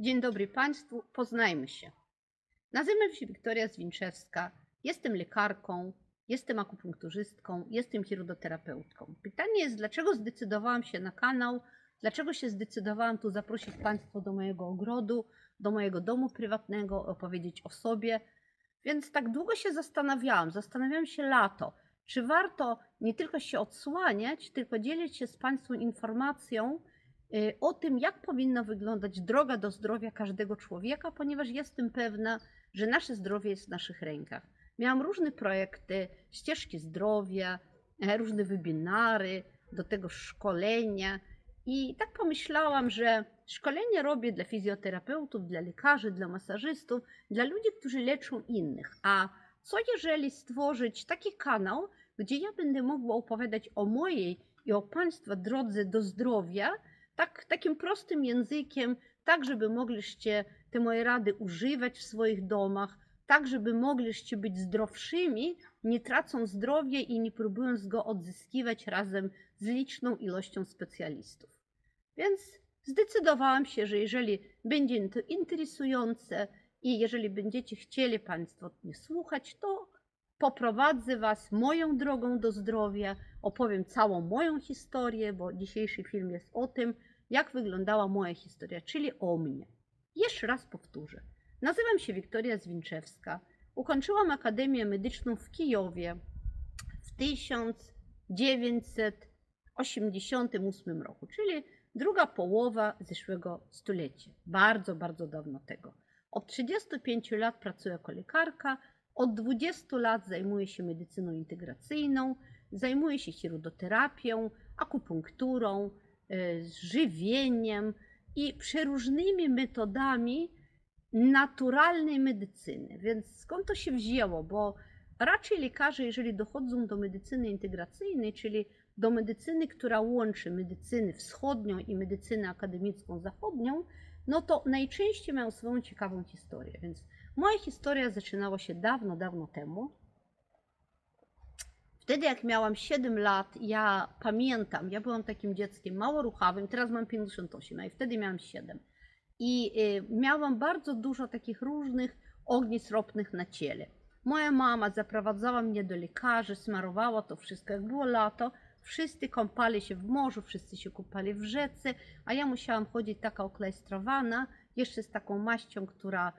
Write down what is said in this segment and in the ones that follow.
Dzień dobry Państwu, poznajmy się. Nazywam się Wiktoria Zwinczewska, jestem lekarką, jestem akupunkturzystką, jestem chirurgoterapeutką. Pytanie jest, dlaczego zdecydowałam się na kanał, dlaczego się zdecydowałam tu zaprosić Państwa do mojego ogrodu, do mojego domu prywatnego, opowiedzieć o sobie. Więc tak długo się zastanawiałam, zastanawiałam się lato, czy warto nie tylko się odsłaniać, tylko dzielić się z Państwem informacją, o tym, jak powinna wyglądać droga do zdrowia każdego człowieka, ponieważ jestem pewna, że nasze zdrowie jest w naszych rękach. Miałam różne projekty, ścieżki zdrowia, e, różne webinary, do tego szkolenia. I tak pomyślałam, że szkolenie robię dla fizjoterapeutów, dla lekarzy, dla masażystów, dla ludzi, którzy leczą innych. A co jeżeli stworzyć taki kanał, gdzie ja będę mogła opowiadać o mojej i o Państwa drodze do zdrowia, tak, takim prostym językiem, tak żeby mogliście te moje rady używać w swoich domach, tak żeby mogliście być zdrowszymi, nie tracąc zdrowia i nie próbując go odzyskiwać razem z liczną ilością specjalistów. Więc zdecydowałam się, że jeżeli będzie to interesujące i jeżeli będziecie chcieli Państwo mnie słuchać, to poprowadzę Was moją drogą do zdrowia, opowiem całą moją historię, bo dzisiejszy film jest o tym, jak wyglądała moja historia, czyli o mnie. Jeszcze raz powtórzę. Nazywam się Wiktoria Zwinczewska. Ukończyłam Akademię Medyczną w Kijowie w 1988 roku, czyli druga połowa zeszłego stulecia. Bardzo, bardzo dawno tego. Od 35 lat pracuję jako lekarka, od 20 lat zajmuję się medycyną integracyjną, zajmuję się chirurgoterapią, akupunkturą, e, żywieniem i przeróżnymi metodami naturalnej medycyny. Więc skąd to się wzięło? Bo raczej lekarze, jeżeli dochodzą do medycyny integracyjnej, czyli do medycyny, która łączy medycynę wschodnią i medycynę akademicką zachodnią, no to najczęściej mają swoją ciekawą historię. Więc moja historia zaczynała się dawno, dawno temu. Wtedy, jak miałam 7 lat, ja pamiętam, ja byłam takim dzieckiem mało ruchawym, teraz mam 58, a i wtedy miałam 7. I y, miałam bardzo dużo takich różnych ognisk ropnych na ciele. Moja mama zaprowadzała mnie do lekarzy, smarowała to wszystko. Jak było lato, wszyscy kąpali się w morzu, wszyscy się kupali w rzece, a ja musiałam chodzić taka oklejstrowana, jeszcze z taką maścią, która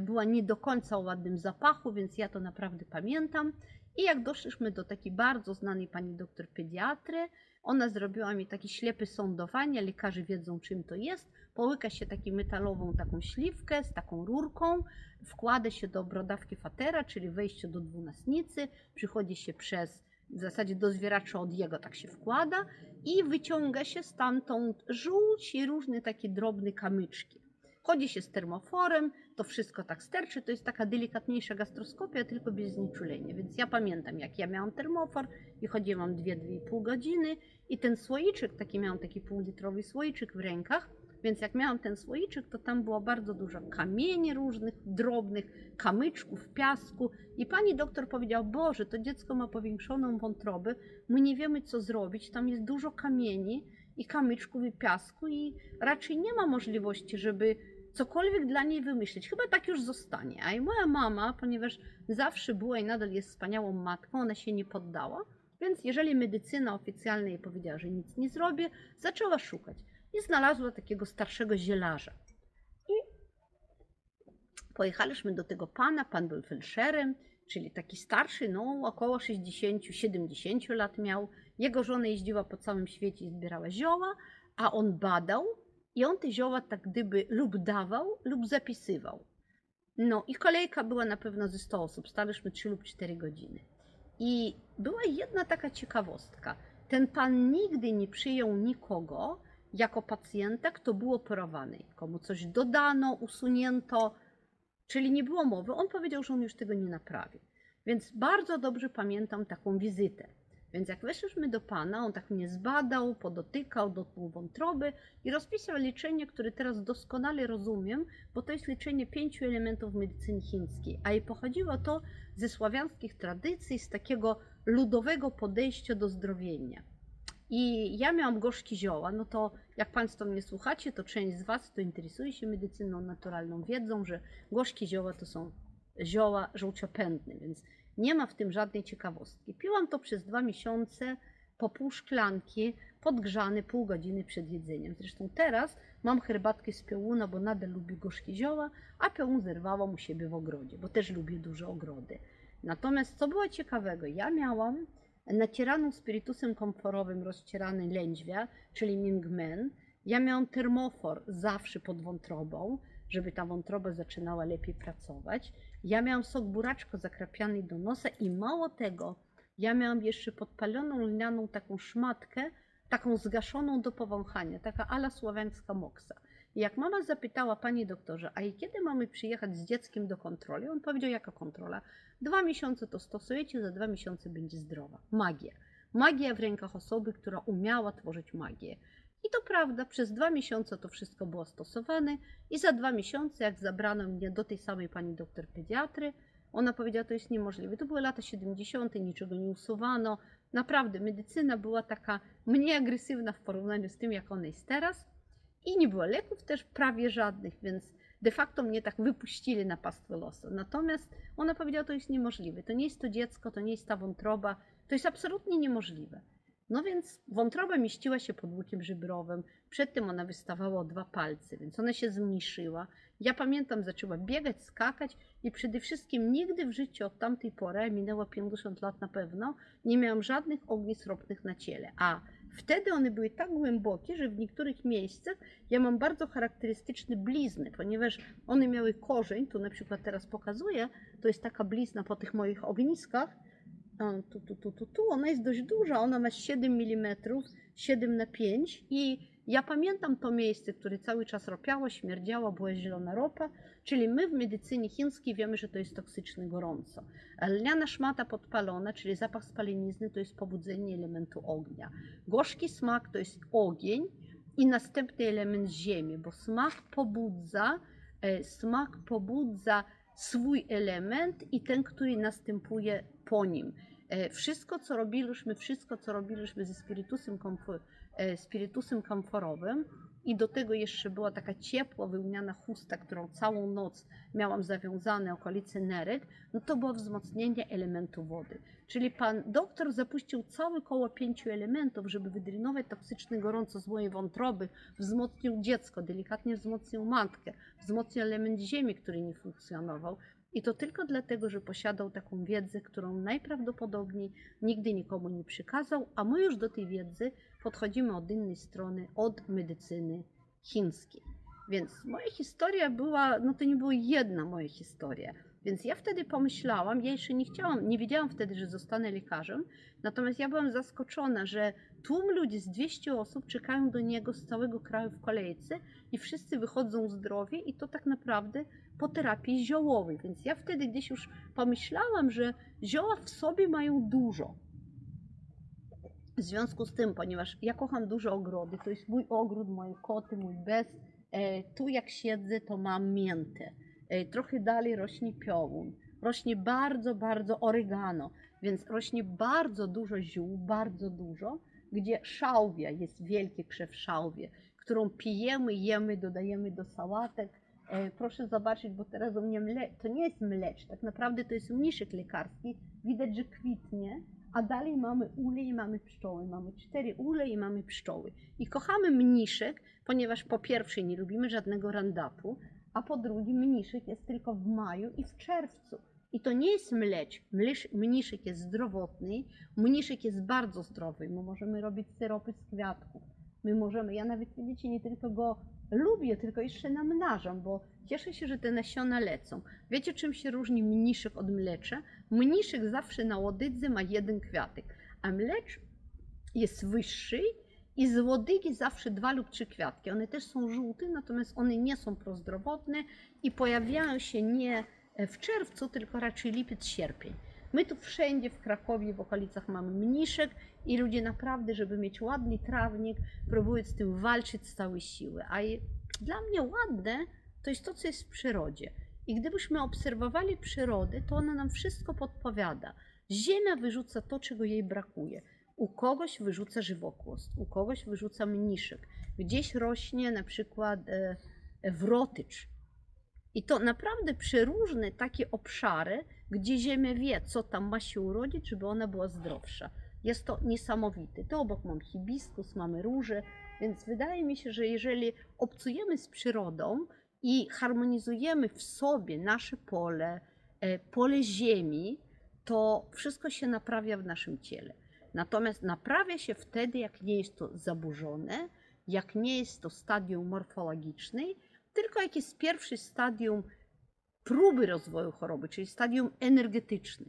była nie do końca o ładnym zapachu, więc ja to naprawdę pamiętam. I jak doszliśmy do takiej bardzo znanej pani doktor pediatry, ona zrobiła mi takie ślepy sądowanie, lekarze wiedzą czym to jest, połyka się taką metalową taką śliwkę z taką rurką, wkłada się do brodawki fatera, czyli wejście do dwunastnicy, przychodzi się przez w zasadzie do zwieracza od jego tak się wkłada i wyciąga się stamtąd żółć i różne takie drobne kamyczki. Chodzi się z termoforem, to wszystko tak sterczy, to jest taka delikatniejsza gastroskopia, tylko bez znieczulenia. Więc ja pamiętam, jak ja miałam termofor i chodziłam 2-2,5 godziny i ten słoiczek, taki miałam taki półlitrowy słoiczek w rękach, więc jak miałam ten słoiczek, to tam było bardzo dużo kamieni różnych, drobnych, kamyczków, piasku. I pani doktor powiedziała, Boże, to dziecko ma powiększoną wątrobę, my nie wiemy co zrobić, tam jest dużo kamieni i kamyczków i piasku i raczej nie ma możliwości, żeby cokolwiek dla niej wymyślić. Chyba tak już zostanie. A i moja mama, ponieważ zawsze była i nadal jest wspaniałą matką, ona się nie poddała. Więc jeżeli medycyna oficjalna jej powiedziała, że nic nie zrobię, zaczęła szukać i znalazła takiego starszego zielarza. I pojechaliśmy do tego pana, pan był felszerem, czyli taki starszy, no około 60-70 lat miał. Jego żona jeździła po całym świecie i zbierała zioła, a on badał i on te zioła tak gdyby lub dawał, lub zapisywał. No i kolejka była na pewno ze 100 osób, staliśmy 3 lub 4 godziny. I była jedna taka ciekawostka. Ten pan nigdy nie przyjął nikogo, jako pacjenta, kto był operowany. Komu coś dodano, usunięto, czyli nie było mowy. On powiedział, że on już tego nie naprawi. Więc bardzo dobrze pamiętam taką wizytę. Więc jak weszliśmy do pana, on tak mnie zbadał, podotykał, dotknął wątroby i rozpisał leczenie, które teraz doskonale rozumiem, bo to jest leczenie pięciu elementów medycyny chińskiej, a i pochodziło to ze sławiańskich tradycji, z takiego ludowego podejścia do zdrowienia. I ja miałam gorzkie zioła, no to jak Państwo mnie słuchacie, to część z Was, kto interesuje się medycyną naturalną, wiedzą, że gorzkie zioła to są zioła żółciopędne, więc nie ma w tym żadnej ciekawostki. Piłam to przez dwa miesiące po pół szklanki, podgrzane pół godziny przed jedzeniem. Zresztą teraz mam herbatkę z piołuna, bo nadal lubię gorzkie zioła, a piołun zerwałam u siebie w ogrodzie, bo też lubię duże ogrody. Natomiast co było ciekawego, ja miałam nacieraną spirytusem komforowym rozcierany lędźwia, czyli mingmen. Ja miałam termofor zawsze pod wątrobą, żeby ta wątroba zaczynała lepiej pracować. Ja miałam sok buraczko zakrapiany do nosa i mało tego, ja miałam jeszcze podpaloną lnianą taką szmatkę, taką zgaszoną do powąchania, taka ala słowiańska moksa. I jak mama zapytała, panie doktorze, a i kiedy mamy przyjechać z dzieckiem do kontroli? On powiedział, jaka kontrola? Dwa miesiące to stosujecie, za dwa miesiące będzie zdrowa. Magia. Magia w rękach osoby, która umiała tworzyć magię. I to prawda, przez dwa miesiące to wszystko było stosowane i za dwa miesiące, jak zabrano mnie do tej samej pani doktor pediatry, ona powiedziała, to jest niemożliwe. To były lata 70., niczego nie usuwano. Naprawdę, medycyna była taka mniej agresywna w porównaniu z tym, jak ona jest teraz. I nie było leków też prawie żadnych, więc de facto mnie tak wypuścili na pastwę losu. Natomiast ona powiedziała, to jest niemożliwe. To nie jest to dziecko, to nie jest ta wątroba, to jest absolutnie niemożliwe. No więc wątroba mieściła się pod łukiem żebrowym. Przedtem ona wystawała o dwa palce, więc ona się zmniejszyła. Ja pamiętam, zaczęła biegać, skakać i przede wszystkim nigdy w życiu od tamtej pory, minęło 50 lat na pewno, nie miałam żadnych ognisk ropnych na ciele. A wtedy one były tak głębokie, że w niektórych miejscach ja mam bardzo charakterystyczne blizny, ponieważ one miały korzeń, tu na przykład teraz pokazuję, to jest taka blizna po tych moich ogniskach, tu, tu, tu, tu, tu, ona jest dość duża, ona ma 7 mm, 7 na 5 i ja pamiętam to miejsce, które cały czas ropiało, śmierdziało, była zielona ropa, czyli my w medycynie chińskiej wiemy, że to jest toksyczne gorąco. Lniana szmata podpalona, czyli zapach spalenizny, to jest pobudzenie elementu ognia. Gorzki smak to jest ogień i następny element ziemi, bo smak pobudza, e, smak pobudza swój element i ten, który następuje po nim. E, Wszystko, co robiliśmy, wszystko, co robiliśmy ze spirytusem, komfo- e, komforowym i do tego jeszcze była taka ciepła, wełniana chusta, którą całą noc miałam zawiązane okolice nerek, no to było wzmocnienie elementu wody. Czyli pan doktor zapuścił całe koło pięciu elementów, żeby wydrenować toksyczne gorąco z mojej wątroby, wzmocnił dziecko, delikatnie wzmocnił matkę, wzmocnił element ziemi, który nie funkcjonował. I to tylko dlatego, że posiadał taką wiedzę, którą najprawdopodobniej nigdy nikomu nie przekazał, a my już do tej wiedzy podchodzimy od innej strony, od medycyny chińskiej. Więc moja historia była, no to nie była jedna moja historia. Więc ja wtedy pomyślałam, ja jeszcze nie chciałam, nie wiedziałam wtedy, że zostanę lekarzem, natomiast ja byłam zaskoczona, że tłum ludzi z 200 osób czekają do niego z całego kraju w kolejce i wszyscy wychodzą zdrowi i to tak naprawdę po terapii ziołowej. Więc ja wtedy gdzieś już pomyślałam, że zioła w sobie mają dużo. W związku z tym, ponieważ ja kocham duże ogrody, to jest mój ogród, moje koty, mój bez. E, tu jak siedzę, to mam miętę. E, trochę dalej rośnie piołun. Rośnie bardzo, bardzo oregano, więc rośnie bardzo dużo ziół, bardzo dużo, gdzie szałwia, jest wielki krzew szałwie, którą pijemy, jemy, dodajemy do sałatek. E, proszę zobaczyć, bo teraz u mnie mle... to nie jest mlecz, tak naprawdę to jest mniszek lekarski. Widać, że kwitnie, a dalej mamy ule i mamy pszczoły. Mamy cztery ule i mamy pszczoły. I kochamy mniszek, ponieważ po pierwsze nie lubimy żadnego randapu, a po drugie mniszek jest tylko w maju i w czerwcu. I to nie jest. Mlecz mniszek jest zdrowotny, mniszek jest bardzo zdrowy. My możemy robić syropy z kwiatków. My możemy, ja nawet widzicie, nie tylko go lubię, tylko jeszcze namnażam, bo cieszę się, że te nasiona lecą. Wiecie, czym się różni mniszek od mlecza? Mniszek zawsze na łodydze ma jeden kwiatek, a mlecz jest wyższy i z łodygi zawsze dwa lub trzy kwiatki. One też są żółte, natomiast one nie są prozdrowotne i pojawiają się nie w czerwcu, tylko raczej lipiec, sierpień. My tu wszędzie w Krakowie, w okolicach mamy mniszek i ludzie naprawdę, żeby mieć ładny trawnik, próbują z tym walczyć z całej siły. A dla mnie ładne to jest to, co jest w przyrodzie. I gdybyśmy obserwowali przyrodę, to ona nam wszystko podpowiada. Ziemia wyrzuca to, czego jej brakuje. U kogoś wyrzuca żywokłost, u kogoś wyrzuca mniszek. Gdzieś rośnie na przykład e, e, wrotycz. I to naprawdę przeróżne takie obszary, gdzie Ziemia wie, co tam ma się urodzić, żeby ona była zdrowsza. Jest to niesamowite. To obok mam hibiskus, mamy róże, więc wydaje mi się, że jeżeli obcujemy z przyrodą i harmonizujemy w sobie nasze pole, e, pole ziemi, to wszystko się naprawia w naszym ciele. Natomiast naprawia się wtedy, jak nie jest to zaburzone, jak nie jest to stadium morfologiczne, tylko jak jest pierwsze stadium próby rozwoju choroby, czyli stadium energetyczne.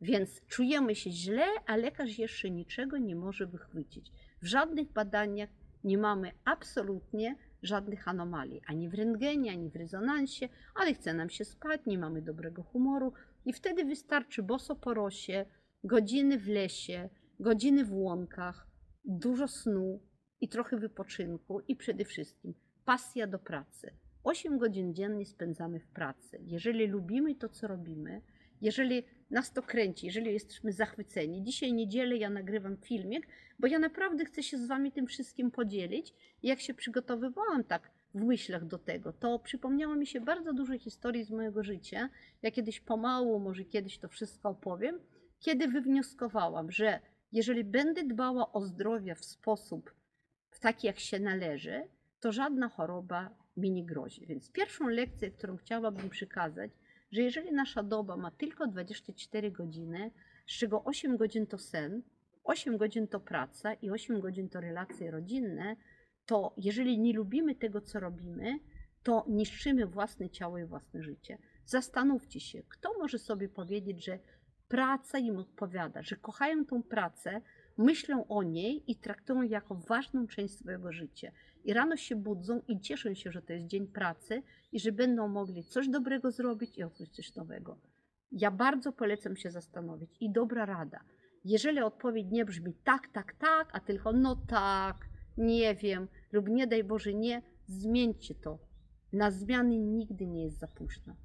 Więc czujemy się źle, a lekarz jeszcze niczego nie może wychwycić. W żadnych badaniach nie mamy absolutnie żadnych anomalii, ani w rentgenie, ani w rezonansie, ale chce nam się spać, nie mamy dobrego humoru i wtedy wystarczy boso po rosie, godziny w lesie, godziny w łąkach, dużo snu i trochę wypoczynku i przede wszystkim pasja do pracy. 8 godzin dziennie spędzamy w pracy. Jeżeli lubimy to, co robimy, jeżeli nas to kręci, jeżeli jesteśmy zachwyceni. Dzisiaj niedzielę ja nagrywam filmik, bo ja naprawdę chcę się z Wami tym wszystkim podzielić. Jak się przygotowywałam tak w myślach do tego, to przypomniało mi się bardzo dużo historii z mojego życia. Ja kiedyś pomału, może kiedyś to wszystko opowiem, kiedy wywnioskowałam, że jeżeli będę dbała o zdrowie w sposób w taki, jak się należy, to żadna choroba mi nie grozi. Więc pierwszą lekcję, którą chciałabym przekazać, że jeżeli nasza doba ma tylko 24 godziny, z czego 8 godzin to sen, 8 godzin to praca i 8 godzin to relacje rodzinne, to jeżeli nie lubimy tego, co robimy, to niszczymy własne ciało i własne życie. Zastanówcie się, kto może sobie powiedzieć, że praca im odpowiada, że kochają tą pracę, myślą o niej i traktują jako ważną część swojego życia. I rano się budzą i cieszą się, że to jest dzień pracy i że będą mogli coś dobrego zrobić i odkryć coś nowego. Ja bardzo polecam się zastanowić. I dobra rada. Jeżeli odpowiedź nie brzmi tak, tak, tak, a tylko no tak, nie wiem, lub nie daj Boże nie, zmieńcie to. Na zmiany nigdy nie jest za późno.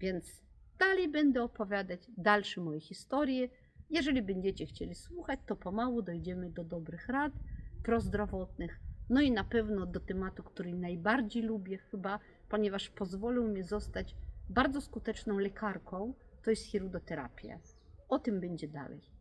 Więc dalej będę opowiadać dalsze moje historie. Jeżeli będziecie chcieli słuchać, to pomału dojdziemy do dobrych rad prozdrowotnych. No i na pewno do tematu, który najbardziej lubię chyba, ponieważ pozwolił mi zostać bardzo skuteczną lekarką, to jest chirudoterapia. O tym będzie dalej.